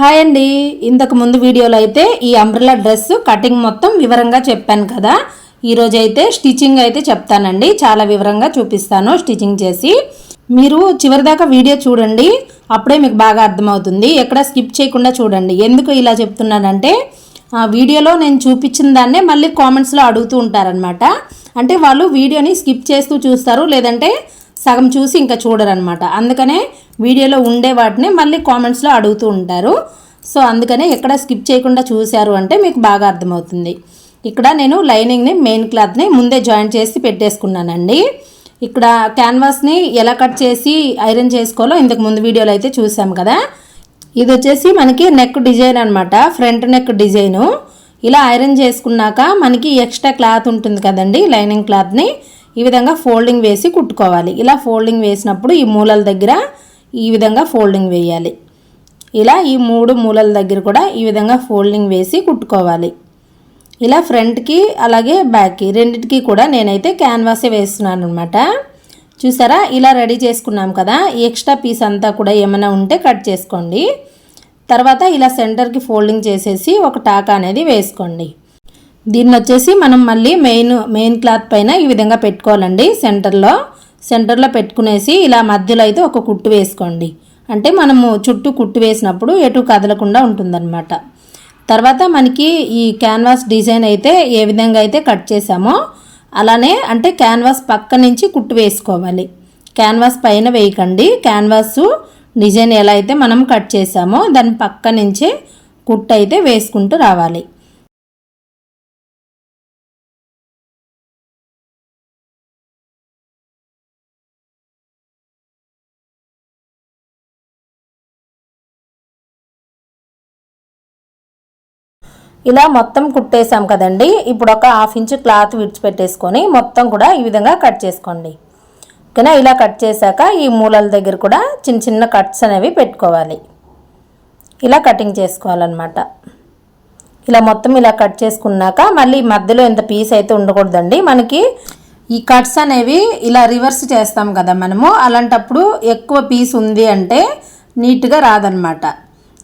Hi అండి. ఇంతకు ముందు వీడియోలో అయితే ఈ అంబ్రెలా డ్రెస్ కటింగ్ మొత్తం వివరంగా చెప్పాను కదా. ఈరోజు అయితే స్టిచ్చింగ్ అయితే చెప్తానండి. చాలా వివరంగా చూపిస్తాను స్టిచ్చింగ్ చేసి. మీరు చివరిదాకా వీడియో చూడండి. అప్పుడే మీకు బాగా అర్థమవుతుంది. ఎక్కడ స్కిప్ చేయకుండా చూడండి. ఎందుకు ఇలా చెప్తున్నానంటే ఆ వీడియోలో నేను చూపించిన దాన్నే మళ్ళీ కామెంట్స్లో అడుగుతూ ఉంటారనమాట అంటే వాళ్ళు వీడియోని స్కిప్ చేస్తూ చూస్తారు. లేదంటే సగం చూసి ఇంకా చూడరనమాట అందుకనే వీడియోలో ఉండే వాటిని మళ్ళీ కామెంట్స్లో అడుగుతూ ఉంటారు. సో అందుకనే ఎక్కడ స్కిప్ చేయకుండా చూశారు అంటే మీకు బాగా అర్థమవుతుంది. ఇక్కడ నేను లైనింగ్ని మెయిన్ క్లాత్ని ముందే జాయిన్ చేసి పెట్టేసుకున్నానండి. ఇక్కడ క్యాన్వాస్ని ఎలా కట్ చేసి ఐరన్ చేసుకోవాలో ఇంతకు ముందు వీడియోలో అయితే చూసాం కదా. ఇది వచ్చేసి మనకి నెక్ డిజైన్ అనమాట ఫ్రంట్ నెక్ డిజైను ఇలా ఐరన్ చేసుకున్నాక మనకి ఎక్స్ట్రా క్లాత్ ఉంటుంది కదండి లైనింగ్ క్లాత్ని ఈ విధంగా ఫోల్డింగ్ వేసి కుట్టుకోవాలి. ఇలా ఫోల్డింగ్ వేసినప్పుడు ఈ మూలల దగ్గర ఈ విధంగా ఫోల్డింగ్ వేయాలి. ఇలా ఈ మూడు మూలల దగ్గర కూడా ఈ విధంగా ఫోల్డింగ్ వేసి కుట్టుకోవాలి. ఇలా ఫ్రంట్కి అలాగే బ్యాక్కి రెండిటికి కూడా నేనైతే క్యాన్వాసే వేస్తున్నాను అనమాట చూసారా? ఇలా రెడీ చేసుకున్నాం కదా. ఈ ఎక్స్ట్రా పీస్ అంతా కూడా ఏమైనా ఉంటే కట్ చేసుకోండి. తర్వాత ఇలా సెంటర్కి ఫోల్డింగ్ చేసేసి ఒక టాకా అనేది వేసుకోండి. దీన్ని వచ్చేసి మనం మళ్ళీ మెయిన్ మెయిన్ క్లాత్ పైన ఈ విధంగా పెట్టుకోవాలండి. సెంటర్లో సెంటర్లో పెట్టుకునేసి ఇలా మధ్యలో అయితే ఒక కుట్టు వేసుకోండి. అంటే మనము చుట్టూ కుట్టు వేసినప్పుడు ఎటు కదలకుండా ఉంటుందన్నమాట. తర్వాత మనకి ఈ క్యాన్వాస్ డిజైన్ అయితే ఏ విధంగా అయితే కట్ చేసామో అలానే అంటే క్యాన్వాస్ పక్క నుంచి కుట్టు వేసుకోవాలి. క్యాన్వాస్ పైన వేయకండి. క్యాన్వాస్ డిజైన్ ఎలా అయితే మనం కట్ చేసామో దాని పక్క నుంచే కుట్టు అయితే వేసుకుంటూ రావాలి. ఇలా మొత్తం కుట్టేసాం కదండి. ఇప్పుడు ఒక హాఫ్ ఇంచ్ క్లాత్ విడిచిపెట్టేసుకొని మొత్తం కూడా ఈ విధంగా కట్ చేసుకోండి. ఓకేనా? ఇలా కట్ చేశాక ఈ మూలల దగ్గర కూడా చిన్న చిన్న కట్స్ అనేవి పెట్టుకోవాలి. ఇలా కటింగ్ చేసుకోవాలన్నమాట. ఇలా మొత్తం ఇలా కట్ చేసుకున్నాక మళ్ళీ మధ్యలో ఇంత పీస్ అయితే ఉండకూడదండి. మనకి ఈ కట్స్ అనేవి ఇలా రివర్స్ చేస్తాం కదా మనము. అలాంటప్పుడు ఎక్కువ పీస్ ఉంది అంటే నీట్గా రాదనమాట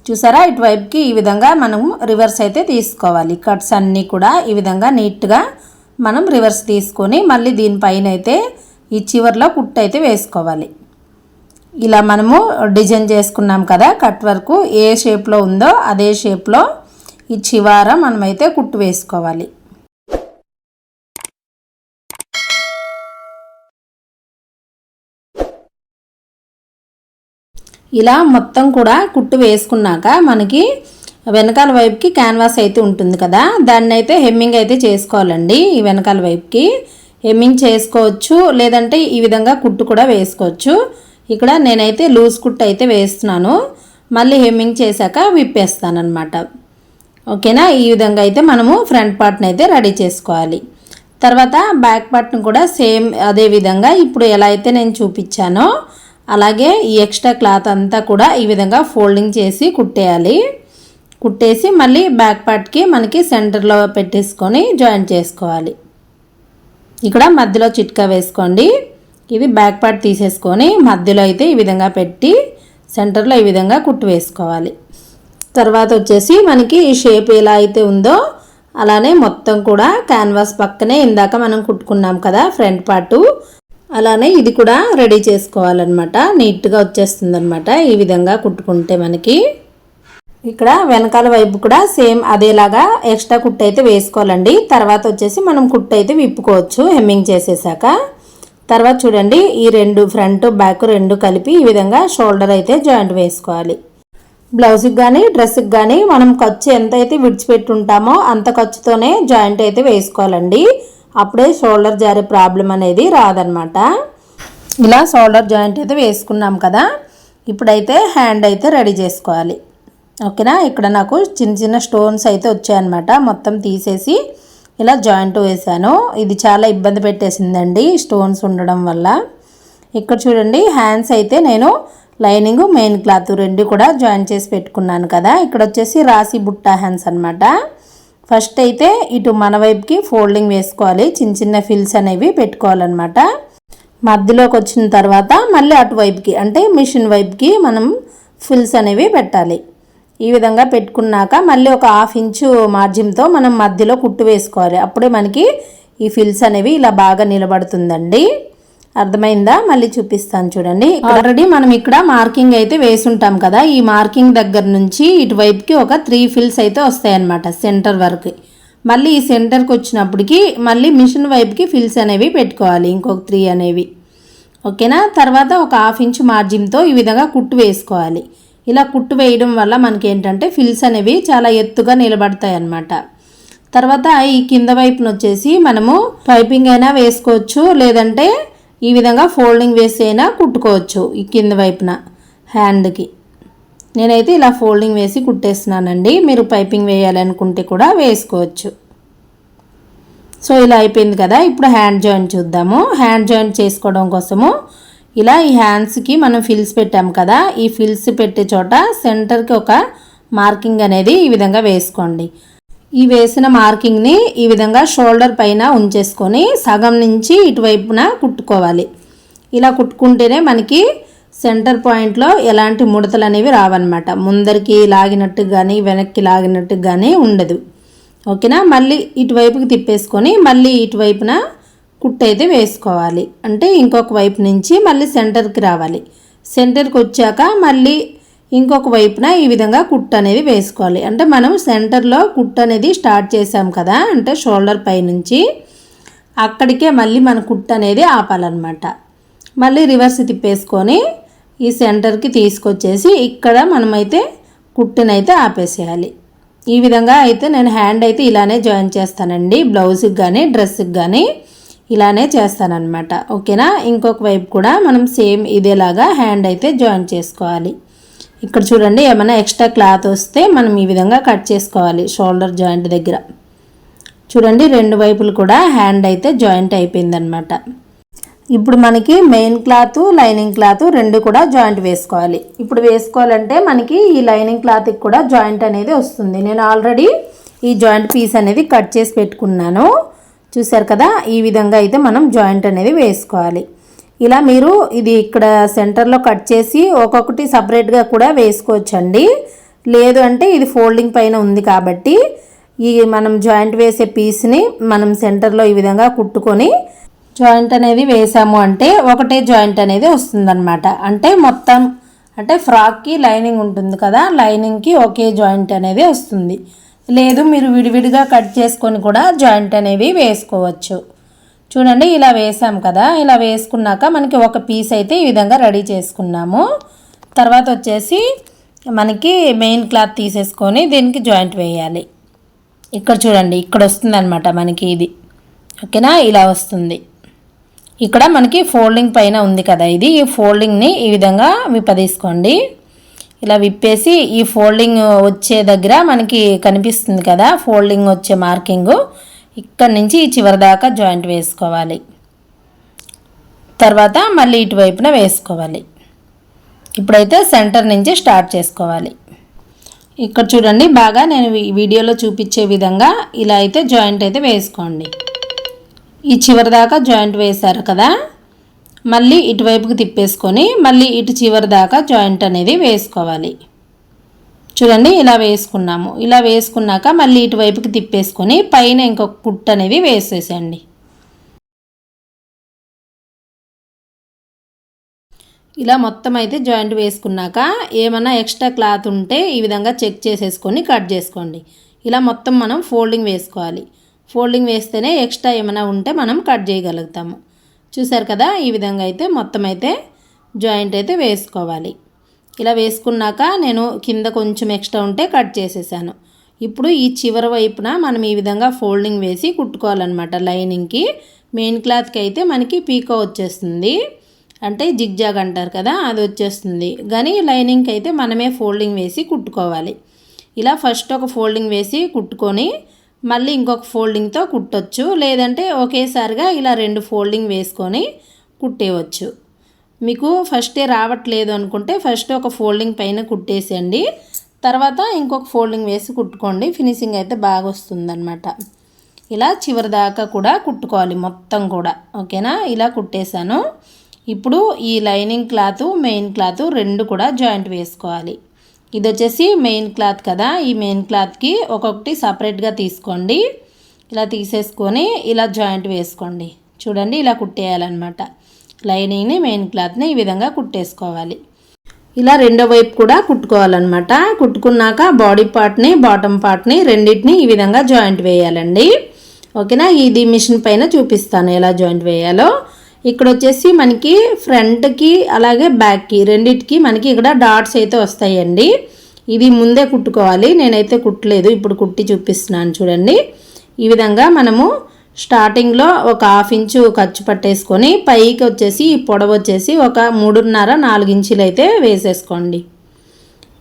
చూసారా? ఇటువైపుకి ఈ విధంగా మనం రివర్స్ అయితే తీసుకోవాలి. కట్స్ అన్నీ కూడా ఈ విధంగా నీట్గా మనం రివర్స్ తీసుకొని మళ్ళీ దీనిపైన అయితే ఈ చివర్లో కుట్టు అయితే వేసుకోవాలి. ఇలా మనము డిజైన్ చేసుకున్నాం కదా కట్ వరకు ఏ షేప్లో ఉందో అదే షేప్లో ఈ చివార మనమైతే కుట్టు వేసుకోవాలి. ఇలా మొత్తం కూడా కుట్టు వేసుకున్నాక మనకి వెనకాల వైపుకి క్యాన్వాస్ అయితే ఉంటుంది కదా. దాన్ని అయితే హెమ్మింగ్ అయితే చేసుకోవాలండి ఈ వెనకాల వైపుకి. హెమ్మింగ్ చేసుకోవచ్చు లేదంటే ఈ విధంగా కుట్టు కూడా వేసుకోవచ్చు. ఇక్కడ నేనైతే లూజ్ కుట్టు అయితే వేస్తున్నాను. మళ్ళీ హెమ్మింగ్ చేశాక విప్పేస్తాను అనమాట ఓకేనా? ఈ విధంగా అయితే మనము ఫ్రంట్ పార్ట్ని అయితే రెడీ చేసుకోవాలి. తర్వాత బ్యాక్ పార్ట్ని కూడా సేమ్ అదే విధంగా ఇప్పుడు ఎలా అయితే నేను చూపించానో అలాగే ఈ ఎక్స్ట్రా క్లాత్ అంతా కూడా ఈ విధంగా ఫోల్డింగ్ చేసి కుట్టేయాలి. కుట్టేసి మళ్ళీ బ్యాక్ పార్ట్కి మనకి సెంటర్లో పెట్టేసుకొని జాయిన్ చేసుకోవాలి. ఇక్కడ మధ్యలో చిట్కా వేసుకోండి. ఇది బ్యాక్ పార్ట్ తీసేసుకొని మధ్యలో అయితే ఈ విధంగా పెట్టి సెంటర్లో ఈ విధంగా కుట్టు వేసుకోవాలి. తర్వాత వచ్చేసి మనకి ఈ షేప్ ఎలా అయితే ఉందో అలానే మొత్తం కూడా క్యాన్వాస్ పక్కనే ఇందాక మనం కుట్టుకున్నాం కదా ఫ్రంట్ పార్టు. అలానే ఇది కూడా రెడీ చేసుకోవాలన్నమాట. నీట్గా వచ్చేస్తుంది అనమాట ఈ విధంగా కుట్టుకుంటే మనకి. ఇక్కడ వెనకాల వైపు కూడా సేమ్ అదేలాగా ఎక్స్ట్రా కుట్టు అయితే వేసుకోవాలండి. తర్వాత వచ్చేసి మనం కుట్టు అయితే విప్పుకోవచ్చు హెమ్మింగ్ చేసేసాక. తర్వాత చూడండి ఈ రెండు ఫ్రంట్ బ్యాక్ రెండు కలిపి ఈ విధంగా షోల్డర్ అయితే జాయింట్ వేసుకోవాలి. బ్లౌజ్కి కానీ డ్రెస్కి కానీ మనం ఖర్చు ఎంత అయితే విడిచిపెట్టుంటామో అంత ఖర్చుతోనే జాయింట్ అయితే వేసుకోవాలండి. అప్పుడే షోల్డర్ జారే ప్రాబ్లం అనేది రాదనమాట ఇలా షోల్డర్ జాయింట్ అయితే వేసుకున్నాం కదా. ఇప్పుడైతే హ్యాండ్ అయితే రెడీ చేసుకోవాలి. ఓకేనా? ఇక్కడ నాకు చిన్న చిన్న స్టోన్స్ అయితే వచ్చాయన్నమాట. మొత్తం తీసేసి ఇలా జాయింట్ వేసాను ఇది చాలా ఇబ్బంది పెట్టేసిందండి స్టోన్స్ ఉండడం వల్ల. ఇక్కడ చూడండి హ్యాండ్స్ అయితే నేను లైనింగ్ మెయిన్ క్లాత్ రెండు కూడా జాయిన్ చేసి పెట్టుకున్నాను కదా. ఇక్కడ వచ్చేసి రాసి బుట్ట హ్యాండ్స్ అనమాట ఫస్ట్ అయితే ఇటు మన వైపుకి ఫోల్డింగ్ వేసుకోవాలి. చిన్న చిన్న ఫిల్స్ అనేవి పెట్టుకోవాలన్నమాట. మధ్యలోకి వచ్చిన తర్వాత మళ్ళీ అటువైపుకి అంటే మిషన్ వైపుకి మనం ఫిల్స్ అనేవి పెట్టాలి. ఈ విధంగా పెట్టుకున్నాక మళ్ళీ ఒక హాఫ్ ఇంచు మార్జిన్తో మనం మధ్యలో కుట్టు వేసుకోవాలి. అప్పుడే మనకి ఈ ఫిల్స్ అనేవి ఇలా బాగా నిలబడుతుందండి. అర్థమైందా? మళ్ళీ చూపిస్తాను చూడండి. ఆల్రెడీ మనం ఇక్కడ మార్కింగ్ అయితే వేసుంటాం కదా. ఈ మార్కింగ్ దగ్గర నుంచి ఇటువైపుకి ఒక త్రీ ఫిల్స్ అయితే వస్తాయన్నమాట సెంటర్ వరకు. మళ్ళీ ఈ సెంటర్కి వచ్చినప్పటికి మళ్ళీ మిషన్ వైపుకి ఫిల్స్ అనేవి పెట్టుకోవాలి ఇంకొక త్రీ అనేవి. ఓకేనా? తర్వాత ఒక హాఫ్ ఇంచ్ మార్జిన్తో ఈ విధంగా కుట్టు వేసుకోవాలి. ఇలా కుట్టు వేయడం వల్ల మనకి ఏంటంటే ఫిల్స్ అనేవి చాలా ఎత్తుగా నిలబడతాయి అన్నమాట తర్వాత ఈ కింద వైపున వచ్చేసి మనము పైపింగ్ అయినా వేసుకోవచ్చు. లేదంటే ఈ విధంగా ఫోల్డింగ్ వేసి అయినా కుట్టుకోవచ్చు ఈ కింద వైపున హ్యాండ్కి. నేనైతే ఇలా ఫోల్డింగ్ వేసి కుట్టేస్తున్నానండి. మీరు పైపింగ్ వేయాలనుకుంటే కూడా వేసుకోవచ్చు. సో ఇలా అయిపోయింది కదా. ఇప్పుడు హ్యాండ్ జాయింట్ చూద్దాము. హ్యాండ్ జాయింట్ చేసుకోవడం కోసము ఇలా ఈ హ్యాండ్స్కి మనం ఫిల్స్ పెట్టాము కదా. ఈ ఫిల్స్ పెట్టే చోట సెంటర్కి ఒక మార్కింగ్ అనేది ఈ విధంగా వేసుకోండి. ఈ వేసిన మార్కింగ్ని ఈ విధంగా షోల్డర్ పైన ఉంచేసుకొని సగం నుంచి ఇటువైపున కుట్టుకోవాలి. ఇలా కుట్టుకుంటేనే మనకి సెంటర్ పాయింట్లో ఎలాంటి ముడతలు అనేవి రావన్నమాట. ముందరికి లాగినట్టు కానీ వెనక్కి లాగినట్టు కానీ ఉండదు. ఓకేనా? మళ్ళీ ఇటువైపుకి తిప్పేసుకొని మళ్ళీ ఇటువైపున కుట్టు అయితే వేసుకోవాలి. అంటే ఇంకొక వైపు నుంచి మళ్ళీ సెంటర్కి రావాలి. సెంటర్కి వచ్చాక మళ్ళీ ఇంకొక వైపున ఈ విధంగా కుట్ అనేది వేసుకోవాలి. అంటే మనం సెంటర్లో కుట్ అనేది స్టార్ట్ చేసాం కదా అంటే షోల్డర్ పై నుంచి అక్కడికే మళ్ళీ మన కుట్టు అనేది ఆపాలన్నమాట. మళ్ళీ రివర్స్ తిప్పేసుకొని ఈ సెంటర్కి తీసుకొచ్చేసి ఇక్కడ మనమైతే కుట్టునైతే ఆపేసేయాలి. ఈ విధంగా అయితే నేను హ్యాండ్ అయితే ఇలానే జాయిన్ చేస్తానండి. బ్లౌజ్కి కానీ డ్రెస్కి కానీ ఇలానే చేస్తానన్నమాట. ఓకేనా ఇంకొక వైపు కూడా మనం సేమ్ ఇదేలాగా హ్యాండ్ అయితే జాయిన్ చేసుకోవాలి. ఇక్కడ చూడండి ఏమైనా ఎక్స్ట్రా క్లాత్ వస్తే మనం ఈ విధంగా కట్ చేసుకోవాలి షోల్డర్ జాయింట్ దగ్గర. చూడండి రెండు వైపులు కూడా హ్యాండ్ అయితే జాయింట్ అయిపోయిందనమాట ఇప్పుడు మనకి మెయిన్ క్లాత్ లైనింగ్ క్లాత్ రెండు కూడా జాయింట్ వేసుకోవాలి. ఇప్పుడు వేసుకోవాలంటే మనకి ఈ లైనింగ్ క్లాత్కి కూడా జాయింట్ అనేది వస్తుంది. నేను ఆల్రెడీ ఈ జాయింట్ పీస్ అనేది కట్ చేసి పెట్టుకున్నాను. చూసారు కదా ఈ విధంగా అయితే మనం జాయింట్ అనేది వేసుకోవాలి. ఇలా మీరు ఇది ఇక్కడ సెంటర్లో కట్ చేసి ఒక్కొక్కటి సపరేట్గా కూడా వేసుకోవచ్చండి. లేదు అంటే ఇది ఫోల్డింగ్ పైన ఉంది కాబట్టి ఈ మనం జాయింట్ వేసే పీస్ని మనం సెంటర్లో ఈ విధంగా కుట్టుకొని జాయింట్ అనేది వేసాము అంటే ఒకటే జాయింట్ అనేది వస్తుందన్నమాట. అంటే మొత్తం అంటే ఫ్రాక్కి లైనింగ్ ఉంటుంది కదా లైనింగ్కి ఒకే జాయింట్ అనేది వస్తుంది. లేదు మీరు విడివిడిగా కట్ చేసుకొని కూడా జాయింట్ అనేవి వేసుకోవచ్చు. చూడండి ఇలా వేసాం కదా. ఇలా వేసుకున్నాక మనకి ఒక పీస్ అయితే ఈ విధంగా రెడీ చేసుకున్నాము. తర్వాత వచ్చేసి మనకి మెయిన్ క్లాత్ తీసేసుకొని దీనికి జాయింట్ వేయాలి. ఇక్కడ చూడండి ఇక్కడ వస్తుంది అనమాట మనకి ఇది. ఓకేనా? ఇలా వస్తుంది. ఇక్కడ మనకి ఫోల్డింగ్ పైన ఉంది కదా ఇది. ఈ ఫోల్డింగ్ని ఈ విధంగా విప్పదీసుకోండి. ఇలా విప్పేసి ఈ ఫోల్డింగ్ వచ్చే దగ్గర మనకి కనిపిస్తుంది కదా ఫోల్డింగ్ వచ్చే మార్కింగు. ఇక్కడ నుంచి ఈ చివరి దాకా జాయింట్ వేసుకోవాలి. తర్వాత మళ్ళీ ఇటువైపున వేసుకోవాలి. ఇప్పుడైతే సెంటర్ నుంచి స్టార్ట్ చేసుకోవాలి. ఇక్కడ చూడండి బాగా నేను వీడియోలో చూపించే విధంగా ఇలా అయితే జాయింట్ అయితే వేసుకోండి. ఈ చివరి దాకా జాయింట్ వేశారు కదా? మళ్ళీ ఇటువైపుకి తిప్పేసుకొని మళ్ళీ ఇటు చివరి దాకా జాయింట్ అనేది వేసుకోవాలి. చూడండి ఇలా వేసుకున్నాము. ఇలా వేసుకున్నాక మళ్ళీ ఇటువైపుకి తిప్పేసుకొని పైన ఇంకొక కుట్ట అనేది వేసేసండి ఇలా మొత్తం అయితే జాయింట్ వేసుకున్నాక ఏమైనా ఎక్స్ట్రా క్లాత్ ఉంటే ఈ విధంగా చెక్ చేసేసుకొని కట్ చేసుకోండి. ఇలా మొత్తం మనం ఫోల్డింగ్ వేసుకోవాలి. ఫోల్డింగ్ వేస్తేనే ఎక్స్ట్రా ఏమైనా ఉంటే మనం కట్ చేయగలుగుతాము. చూసారు కదా ఈ విధంగా అయితే మొత్తం అయితే జాయింట్ అయితే వేసుకోవాలి. ఇలా వేసుకున్నాక నేను కింద కొంచెం ఎక్స్ట్రా ఉంటే కట్ చేసేసాను. ఇప్పుడు ఈ చివరి వైపున మనం ఈ విధంగా ఫోల్డింగ్ వేసి కుట్టుకోవాలన్నమాట. లైనింగ్కి మెయిన్ క్లాత్కి అయితే మనకి పీకో వచ్చేస్తుంది. అంటే జిగ్జాగ్ అంటారు కదా అది వచ్చేస్తుంది. కానీ లైనింగ్కి అయితే మనమే ఫోల్డింగ్ వేసి కుట్టుకోవాలి. ఇలా ఫస్ట్ ఒక ఫోల్డింగ్ వేసి కుట్టుకొని మళ్ళీ ఇంకొక ఫోల్డింగ్తో కుట్టొచ్చు. లేదంటే ఒకేసారిగా ఇలా రెండు ఫోల్డింగ్ వేసుకొని కుట్టేయవచ్చు మీకు ఫస్టే రావట్లేదు అనుకుంటే ఫస్ట్ ఒక ఫోల్డింగ్ పైన కుట్టేసేయండి. తర్వాత ఇంకొక ఫోల్డింగ్ వేసి కుట్టుకోండి. ఫినిషింగ్ అయితే బాగా వస్తుందన్నమాట. ఇలా చివరి దాకా కూడా కుట్టుకోవాలి మొత్తం కూడా. ఓకేనా ఇలా కుట్టేశాను. ఇప్పుడు ఈ లైనింగ్ క్లాత్ మెయిన్ క్లాత్ రెండు కూడా జాయింట్ వేసుకోవాలి. ఇది వచ్చేసి మెయిన్ క్లాత్ కదా? ఈ మెయిన్ క్లాత్కి ఒక్కొక్కటి సపరేట్గా తీసుకోండి. ఇలా తీసేసుకొని ఇలా జాయింట్ వేసుకోండి. చూడండి ఇలా కుట్టేయాలన్నమాట. లైనింగ్ని మెయిన్ క్లాత్ని ఈ విధంగా కుట్టేసుకోవాలి. ఇలా రెండో వైపు కూడా కుట్టుకోవాలన్నమాట. కుట్టుకున్నాక బాడీ పార్ట్ని బాటమ్ పార్ట్ని రెండింటిని ఈ విధంగా జాయింట్ వేయాలండి. ఓకేనా? ఇది మిషన్ పైన చూపిస్తాను ఎలా జాయింట్ వేయాలో. ఇక్కడ వచ్చేసి మనకి ఫ్రంట్కి అలాగే బ్యాక్కి రెండింటికి మనకి ఇక్కడ డాట్స్ అయితే వస్తాయండి. ఇది ముందే కుట్టుకోవాలి. నేనైతే కుట్టలేదు. ఇప్పుడు కుట్టి చూపిస్తున్నాను చూడండి. ఈ విధంగా మనము స్టార్టింగ్లో ఒక హాఫ్ ఇంచు ఖర్చు పట్టేసుకొని పైకి వచ్చేసి పొడవు వచ్చేసి ఒక మూడున్నర నాలుగు ఇంచులు అయితే వేసేసుకోండి.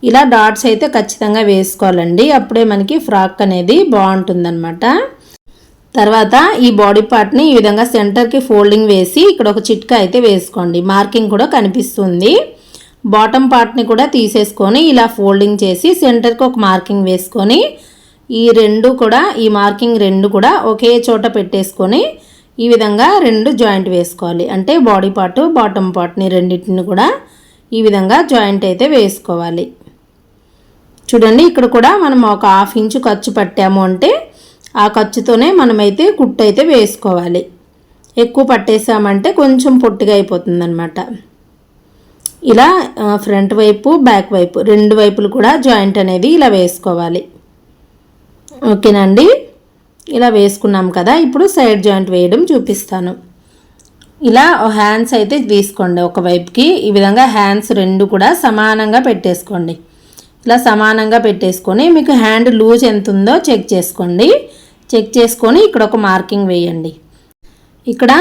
ఇలా డాట్స్ అయితే ఖచ్చితంగా వేసుకోవాలండి. అప్పుడే మనకి ఫ్రాక్ అనేది బాగుంటుందన్నమాట. తర్వాత ఈ బాడీ పార్ట్ని ఈ విధంగా సెంటర్కి ఫోల్డింగ్ వేసి ఇక్కడ ఒక చిట్కా అయితే వేసుకోండి. మార్కింగ్ కూడా కనిపిస్తుంది. బాటమ్ పార్ట్ని కూడా తీసేసుకొని ఇలా ఫోల్డింగ్ చేసి సెంటర్కి ఒక మార్కింగ్ వేసుకొని ఈ రెండు కూడా ఈ మార్కింగ్ రెండు కూడా ఒకే చోట పెట్టేసుకొని ఈ విధంగా రెండు జాయింట్ వేసుకోవాలి. అంటే బాడీ పార్ట్ బాటమ్ పార్ట్ని రెండింటిని కూడా ఈ విధంగా జాయింట్ అయితే వేసుకోవాలి. చూడండి ఇక్కడ కూడా మనం ఒక హాఫ్ ఇంచు ఖర్చు పట్టాము అంటే ఆ ఖర్చుతోనే మనమైతే కుట్టు అయితే వేసుకోవాలి. ఎక్కువ పట్టేసామంటే కొంచెం పొట్టిగా అయిపోతుంది ఇలా ఫ్రంట్ వైపు బ్యాక్ వైపు రెండు వైపులు కూడా జాయింట్ అనేది ఇలా వేసుకోవాలి. ఓకేనండి. ఇలా వేసుకున్నాం కదా ఇప్పుడు సైడ్ జాయింట్ వేయడం చూపిస్తాను. ఇలా హ్యాండ్స్ అయితే తీసుకోండి ఒకవైపుకి ఈ విధంగా హ్యాండ్స్ రెండు కూడా సమానంగా పెట్టేసుకోండి. ఇలా సమానంగా పెట్టేసుకొని మీకు హ్యాండ్ లూజ్ ఎంత ఉందో చెక్ చేసుకోండి. చెక్ చేసుకొని ఇక్కడ ఒక మార్కింగ్ వేయండి. ఇక్కడ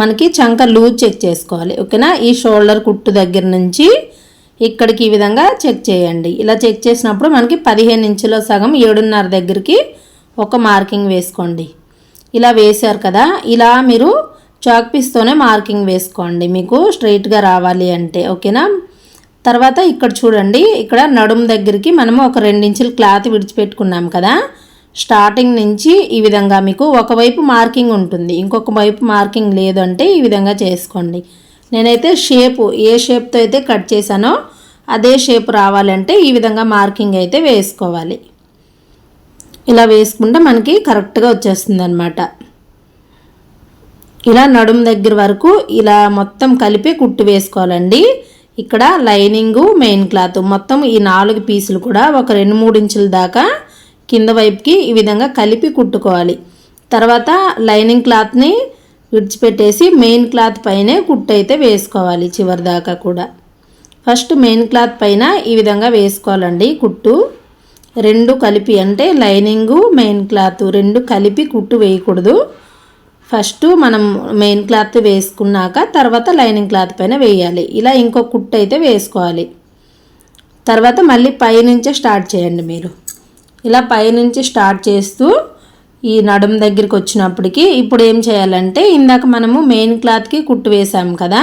మనకి చంక లూజ్ చెక్ చేసుకోవాలి. ఓకేనా? ఈ షోల్డర్ కుట్టు దగ్గర నుంచి ఇక్కడికి ఈ విధంగా చెక్ చేయండి. ఇలా చెక్ చేసినప్పుడు మనకి పదిహేను ఇంచుల సగం ఏడున్నర దగ్గరికి ఒక మార్కింగ్ వేసుకోండి. ఇలా వేశారు కదా ఇలా మీరు చాక్ పీస్తోనే మార్కింగ్ వేసుకోండి. మీకు స్ట్రైట్గా రావాలి అంటే ఓకేనా? తర్వాత ఇక్కడ చూడండి ఇక్కడ నడుము దగ్గరికి మనము ఒక రెండించుల క్లాత్ విడిచిపెట్టుకున్నాం కదా స్టార్టింగ్ నుంచి ఈ విధంగా మీకు ఒకవైపు మార్కింగ్ ఉంటుంది ఇంకొక వైపు మార్కింగ్ లేదంటే ఈ విధంగా చేసుకోండి. నేనైతే షేపు ఏ షేప్తో అయితే కట్ చేశానో అదే షేప్ రావాలంటే ఈ విధంగా మార్కింగ్ అయితే వేసుకోవాలి. ఇలా వేసుకుంటే మనకి కరెక్ట్గా వచ్చేస్తుంది అనమాట ఇలా నడుము దగ్గర వరకు ఇలా మొత్తం కలిపి కుట్టు వేసుకోవాలండి. ఇక్కడ లైనింగు మెయిన్ క్లాత్ మొత్తం ఈ నాలుగు పీసులు కూడా ఒక రెండు మూడు ఇంచుల దాకా కింద వైపుకి ఈ విధంగా కలిపి కుట్టుకోవాలి. తర్వాత లైనింగ్ క్లాత్ని విడిచిపెట్టేసి మెయిన్ క్లాత్ పైనే కుట్టు అయితే వేసుకోవాలి చివరి దాకా కూడా. ఫస్ట్ మెయిన్ క్లాత్ పైన ఈ విధంగా వేసుకోవాలండి కుట్టు. రెండు కలిపి అంటే లైనింగు మెయిన్ క్లాత్ రెండు కలిపి కుట్టు వేయకూడదు. ఫస్ట్ మనం మెయిన్ క్లాత్ వేసుకున్నాక తర్వాత లైనింగ్ క్లాత్ పైన వేయాలి. ఇలా ఇంకో కుట్టు అయితే వేసుకోవాలి. తర్వాత మళ్ళీ పైనుంచే స్టార్ట్ చేయండి మీరు. ఇలా పైనుంచి స్టార్ట్ చేస్తూ ఈ నడుం దగ్గరికి వచ్చినప్పటికి ఇప్పుడు ఏం చేయాలంటే ఇందాక మనము మెయిన్ క్లాత్కి కుట్టు వేసాం కదా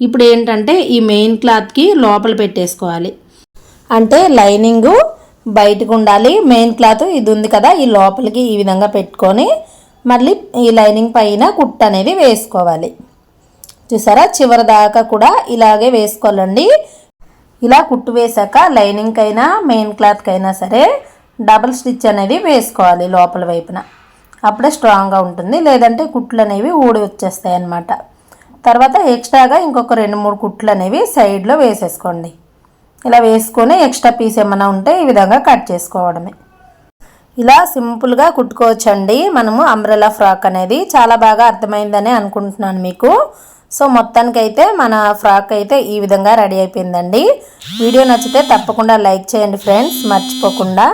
ఇప్పుడు ఏంటంటే ఈ మెయిన్ క్లాత్కి లోపల పెట్టేసుకోవాలి. అంటే లైనింగు బయటకు ఉండాలి. మెయిన్ క్లాత్ ఇది ఉంది కదా ఈ లోపలికి ఈ విధంగా పెట్టుకొని మళ్ళీ ఈ లైనింగ్ పైన కుట్టు అనేది వేసుకోవాలి. చూసారా? చివరి దాకా కూడా ఇలాగే వేసుకోవాలండి. ఇలా కుట్టు వేసాక లైనింగ్కైనా అయినా మెయిన్ క్లాత్కి అయినా సరే డబుల్ స్టిచ్ అనేది వేసుకోవాలి లోపల వైపున. అప్పుడే స్ట్రాంగ్గా ఉంటుంది. లేదంటే కుట్లు అనేవి ఊడి వచ్చేస్తాయి అన్నమాట. తర్వాత ఎక్స్ట్రాగా ఇంకొక రెండు మూడు కుట్లు అనేవి సైడ్లో వేసేసుకోండి. ఇలా వేసుకొని ఎక్స్ట్రా పీస్ ఏమైనా ఉంటే ఈ విధంగా కట్ చేసుకోవడమే. ఇలా సింపుల్గా కుట్టుకోవచ్చండి. మనము అంబ్రెలా ఫ్రాక్ అనేది చాలా బాగా అర్థమైందని అనుకుంటున్నాను మీకు. సో మొత్తానికైతే మన ఫ్రాక్ అయితే ఈ విధంగా రెడీ అయిపోయిందండి. వీడియో నచ్చితే తప్పకుండా లైక్ చేయండి ఫ్రెండ్స్. మర్చిపోకుండా.